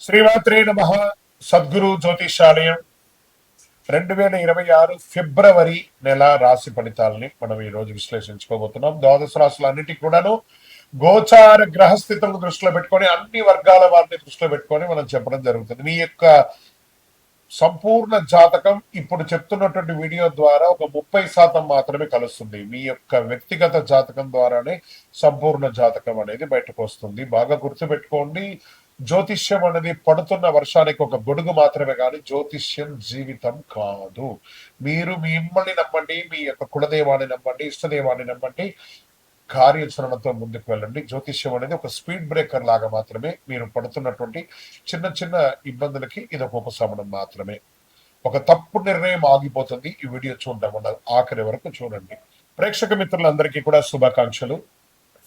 శ్రీమాత్రే నమ. సద్గురు జ్యోతిషాలయం. రెండు వేల ఇరవై ఆరు ఫిబ్రవరి నెల రాశి ఫలితాలని మనం ఈ రోజు విశ్లేషించుకోబోతున్నాం. ద్వాదశ రాశులన్నిటికీ కూడాను గోచార గ్రహస్థితులను దృష్టిలో పెట్టుకొని అన్ని వర్గాల వారిని దృష్టిలో పెట్టుకొని మనం చెప్పడం జరుగుతుంది. మీ యొక్క సంపూర్ణ జాతకం ఇప్పుడు చెప్తున్నటువంటి వీడియో ద్వారా ఒక ముప్పై శాతం మాత్రమే కలుస్తుంది. మీ యొక్క వ్యక్తిగత జాతకం ద్వారానే సంపూర్ణ జాతకం అనేది బయటకు వస్తుంది. బాగా గుర్తుపెట్టుకోండి. జ్యోతిష్యం అనేది పడుతున్న వర్షానికి ఒక గొడుగు మాత్రమే కానీ జ్యోతిష్యం జీవితం కాదు. మీరు మిమ్మల్ని నమ్మండి మీ యొక్క కులదేవాన్ని నమ్మండి ఇష్టదేవాన్ని నమ్మండి కార్యాచరణతో ముందుకు వెళ్ళండి. జ్యోతిష్యం అనేది ఒక స్పీడ్ బ్రేకర్ లాగా మాత్రమే మీరు పడుతున్నటువంటి చిన్న చిన్న ఇబ్బందులకి ఇది ఒక ఉపశమనం మాత్రమే. ఒక తప్పు నిర్ణయం ఆగిపోతుంది. ఈ వీడియో చూడడం వల్ల ఆఖరి వరకు చూడండి. ప్రేక్షక మిత్రులందరికీ కూడా శుభాకాంక్షలు.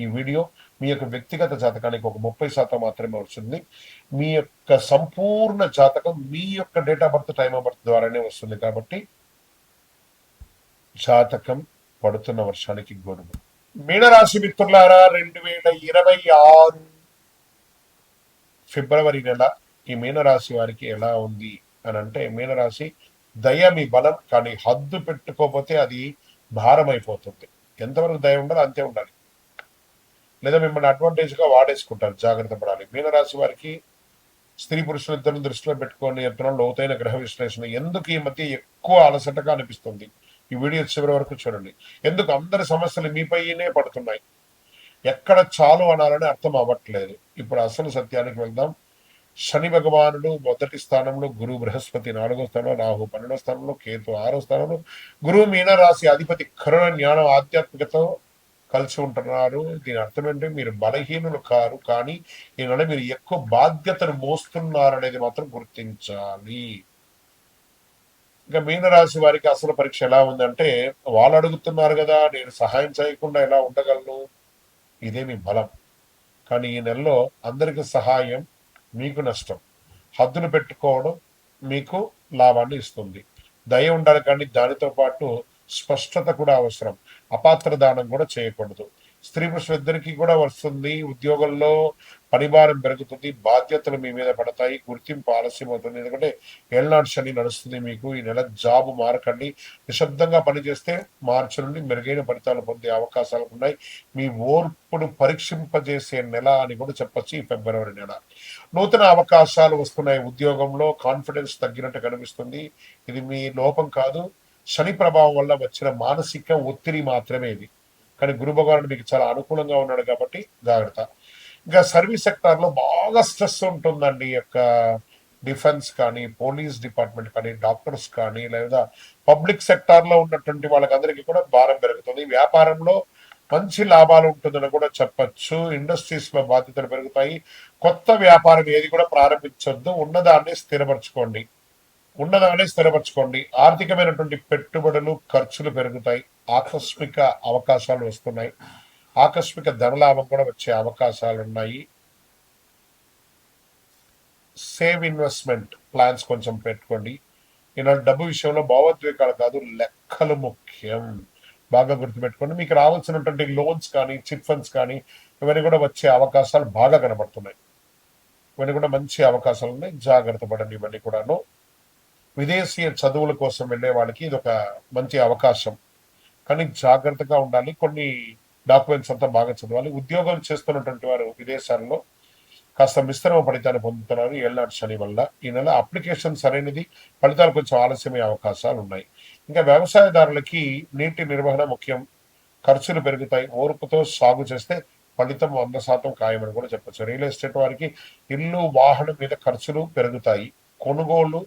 ఈ వీడియో మీ యొక్క వ్యక్తిగత జాతకానికి ఒక ముప్పై శాతం మాత్రమే వస్తుంది. మీ యొక్క సంపూర్ణ జాతకం మీ యొక్క date of birth time of birth ద్వారానే వస్తుంది కాబట్టి జాతకం పడుతున్న వర్షానికి గొడుగు. మీనరాశి మిత్రులారా రెండు వేల ఇరవై ఆరు ఫిబ్రవరి నెల ఈ మీనరాశి వారికి ఎలా ఉంది అని అంటే మీనరాశి దయ మీ బలం కానీ హద్దు పెట్టుకోకపోతే అది భారం అయిపోతుంది ఎంతవరకు దయ ఉండాలి అంతే ఉండాలి. లేదా మిమ్మల్ని అడ్వాంటేజ్గా వాడేసుకుంటారు జాగ్రత్త పడాలి. మీనరాశి వారికి స్త్రీ పురుషులు దృష్టిలో పెట్టుకొని ఎత్తున లోతైన గ్రహ విశ్లేషణ ఎందుకు ఈ మధ్య ఎక్కువ అలసటగా అనిపిస్తుంది? ఈ వీడియో చివరి వరకు చూడండి. ఎందుకు? అందరి సమస్యలు మీపైనే పడుతున్నాయి. ఎక్కడ చాలు అనాలని అర్థం అవ్వట్లేదు. ఇప్పుడు అసలు సత్యానికి వెళ్దాం. శని భగవానుడు మొదటి స్థానంలో గురు బృహస్పతి నాలుగో స్థానంలో రాహు పన్నెండో స్థానంలో కేతు ఆరో స్థానంలో గురువు మీనరాశి అధిపతి కరుణ జ్ఞానం ఆధ్యాత్మికతో కలిసి ఉంటున్నారు. దీని అర్థం ఏంటంటే మీరు బలహీనులు కారు కానీ ఈ నెల మీరు ఎక్కువ బాధ్యతను మోస్తున్నారు అనేది మాత్రం గుర్తించాలి. ఇంకా మీనరాశి వారికి అసలు పరీక్ష ఎలా ఉందంటే వాళ్ళు అడుగుతున్నారు కదా నేను సహాయం చేయకుండా ఎలా ఉండగలను? ఇదే మీ బలం. కానీ ఈ నెలలో అందరికి సహాయం మీకు నష్టం. హద్దులు పెట్టుకోవడం మీకు లాభాన్ని ఇస్తుంది. దయ ఉండాలి కానీ దానితో పాటు స్పష్టత కూడా అవసరం. అపాత్ర దానం కూడా చేయకూడదు. స్త్రీ పురుషులిద్దరికీ కూడా వస్తుంది. ఉద్యోగంలో పనిభారం పెరుగుతుంది. బాధ్యతలు మీ మీద పడతాయి. గుర్తింపు ఆలస్యం అవుతుంది. ఎందుకంటే ఏళ్ళనాడు శని నడుస్తుంది మీకు. ఈ నెల జాబ్ మారకండి. నిశ్శబ్దంగా పనిచేస్తే మార్చి నుండి మెరుగైన ఫలితాలు పొందే అవకాశాలు ఉన్నాయి. మీ ఓర్పును పరీక్షింపజేసే నెల అని కూడా చెప్పొచ్చు ఈ ఫిబ్రవరి నెల. నూతన అవకాశాలు వస్తున్నాయి. ఉద్యోగంలో కాన్ఫిడెన్స్ తగ్గినట్టు కనిపిస్తుంది. ఇది మీ లోపం కాదు. శని ప్రభావం వల్ల వచ్చిన మానసిక ఒత్తిడి మాత్రమే ఇది. కానీ గురు భగవానుడు మీకు చాలా అనుకూలంగా ఉన్నాడు కాబట్టి జాగ్రత్త. ఇంకా సర్వీస్ సెక్టార్లో బాగా స్ట్రెస్ ఉంటుందండి ఈ యొక్క డిఫెన్స్ కానీ పోలీస్ డిపార్ట్మెంట్ కానీ డాక్టర్స్ కానీ లేదా పబ్లిక్ సెక్టార్లో ఉన్నటువంటి వాళ్ళకందరికీ కూడా భారం పెరుగుతుంది. వ్యాపారంలో మంచి లాభాలు ఉంటుందని కూడా చెప్పచ్చు. ఇండస్ట్రీస్లో బాధ్యతలు పెరుగుతాయి. కొత్త వ్యాపారం ఏది కూడా ప్రారంభించొద్దు. ఉన్నదాన్ని స్థిరపరచుకోండి. ఉన్నదాన్ని స్థిరపరచుకోండి. ఆర్థికమైనటువంటి పెట్టుబడులు ఖర్చులు పెరుగుతాయి. ఆకస్మిక అవకాశాలు వస్తున్నాయి. ఆకస్మిక ధనలాభం కూడా వచ్చే అవకాశాలు ఉన్నాయి. సేవ్ ఇన్వెస్ట్మెంట్ ప్లాన్స్ కొంచెం పెట్టుకోండి. ఇలాంటి డబ్బు విషయంలో భావోద్వేగాలు కాదు లెక్కలు ముఖ్యం. బాగా గుర్తుపెట్టుకోండి. మీకు రావాల్సినటువంటి లోన్స్ కానీ చిట్ ఫండ్స్ కానీ ఇవన్నీ కూడా వచ్చే అవకాశాలు బాగా కనబడుతున్నాయి. ఇవన్నీ కూడా మంచి అవకాశాలు ఉన్నాయి. జాగ్రత్త పడండి ఇవన్నీ కూడాను. విదేశీయ చదువుల కోసం వెళ్ళే వాళ్ళకి ఇది ఒక మంచి అవకాశం. కానీ జాగ్రత్తగా ఉండాలి. కొన్ని డాక్యుమెంట్స్ అంతా బాగా చదవాలి. ఉద్యోగం చేస్తున్నటువంటి వారు విదేశాల్లో కాస్త మిశ్రమ ఫలితాన్ని పొందుతున్నారు ఏళ్ళనాటి శని వల్ల. ఈ నెల అప్లికేషన్ సరైనది. ఫలితాలు కొంచెం ఆలస్యమయ్యే అవకాశాలు ఉన్నాయి. ఇంకా వ్యవసాయదారులకి నీటి నిర్వహణ ముఖ్యం. ఖర్చులు పెరుగుతాయి. ఓర్పుతో సాగు చేస్తే ఫలితం వంద శాతం ఖాయమని కూడా చెప్పచ్చు. రియల్ ఎస్టేట్ వారికి ఇల్లు వాహనం మీద ఖర్చులు పెరుగుతాయి. కొనుగోలు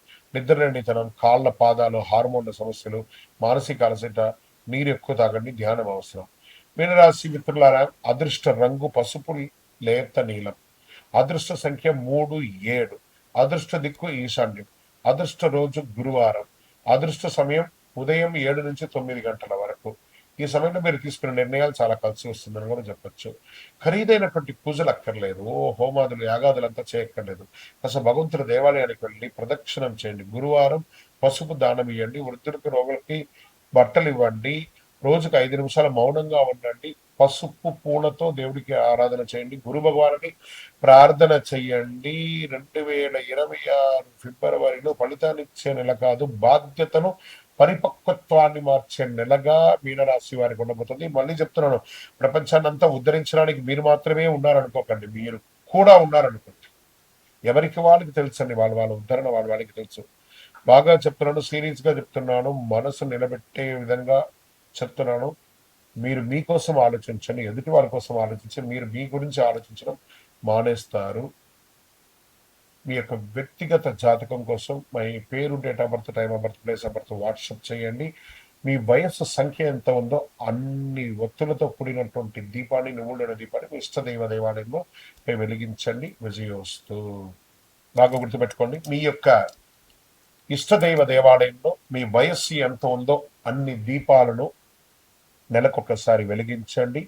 నిద్రలేనితనం కాళ్ళ పాదాలు హార్మోన్ల సమస్యలు మానసిక అలసట నీరు ఎక్కువ తాగండి ధ్యానం అవసరం. మీనరాశి మిత్రులారా అదృష్ట రంగు పసుపు లేత నీలం. అదృష్ట సంఖ్య మూడు ఏడు. అదృష్ట దిక్కు ఈశాన్యం. అదృష్ట రోజు గురువారం. అదృష్ట సమయం ఉదయం ఏడు నుంచి తొమ్మిది గంటల వరకు. ఈ సమయంలో మీరు తీసుకున్న నిర్ణయాలు చాలా కలిసి వస్తుందని కూడా చెప్పొచ్చు. ఖరీదైనటువంటి పూజలు అక్కర్లేదు. ఓ హోమాదులు యాగాదులు అంతా చేయక్కర్లేదు. అసలు భగవంతుడి దేవాలయానికి వెళ్ళి ప్రదక్షిణం చేయండి. గురువారం పసుపు దానం ఇవ్వండి వృద్ధులకు రోగులకి బట్టలు ఇవ్వండి. రోజుకు ఐదు నిమిషాలు మౌనంగా ఉండండి. పసుపు పూలతో దేవుడికి ఆరాధన చేయండి. గురు భగవానుని ప్రార్థన చెయ్యండి రెండు వేల ఇరవై ఆరు ఫిబ్రవరిలో ఫలితాన్ని ఇచ్చే నెల కాదు. బాధ్యతను పరిపక్వత్వాన్ని మార్చే నెలగా మీనరాశి వారికి ఉండబోతుంది. మళ్ళీ చెప్తున్నాను ప్రపంచాన్ని అంతా ఉద్ధరించడానికి మీరు మాత్రమే ఉన్నారనుకోకండి. మీరు కూడా ఉన్నారనుకోండి. ఎవరికి వాళ్ళకి తెలుసండి? వాళ్ళ వాళ్ళ ఉద్ధరణ వాళ్ళ వాళ్ళకి తెలుసు. బాగా చెప్తున్నాను సీరియస్గా చెప్తున్నాను మనసు నిలబెట్టే విధంగా చెప్తున్నాను. మీరు మీకోసం ఆలోచించండి. ఎదుటి వాళ్ళ కోసం ఆలోచించి మీరు మీ గురించి ఆలోచించడం మానేస్తారు. మీ యొక్క వ్యక్తిగత జాతకం కోసం మీ పేరు date of birth time of birth place of birth WhatsApp చేయండి. మీ వయస్సు సంఖ్య ఎంత ఉందో అన్ని ఒత్తులతో కూడినటువంటి దీపాన్ని నువ్వులైన దీపాన్ని మీ ఇష్టదైవ దేవాలయంలో మేము వెలిగించండి. విజయోస్తు. బాగా గుర్తుపెట్టుకోండి. మీ యొక్క ఇష్టదైవ దేవాలయంలో మీ వయస్సు ఎంత ఉందో అన్ని దీపాలను నెలకొకసారి వెలిగించండి.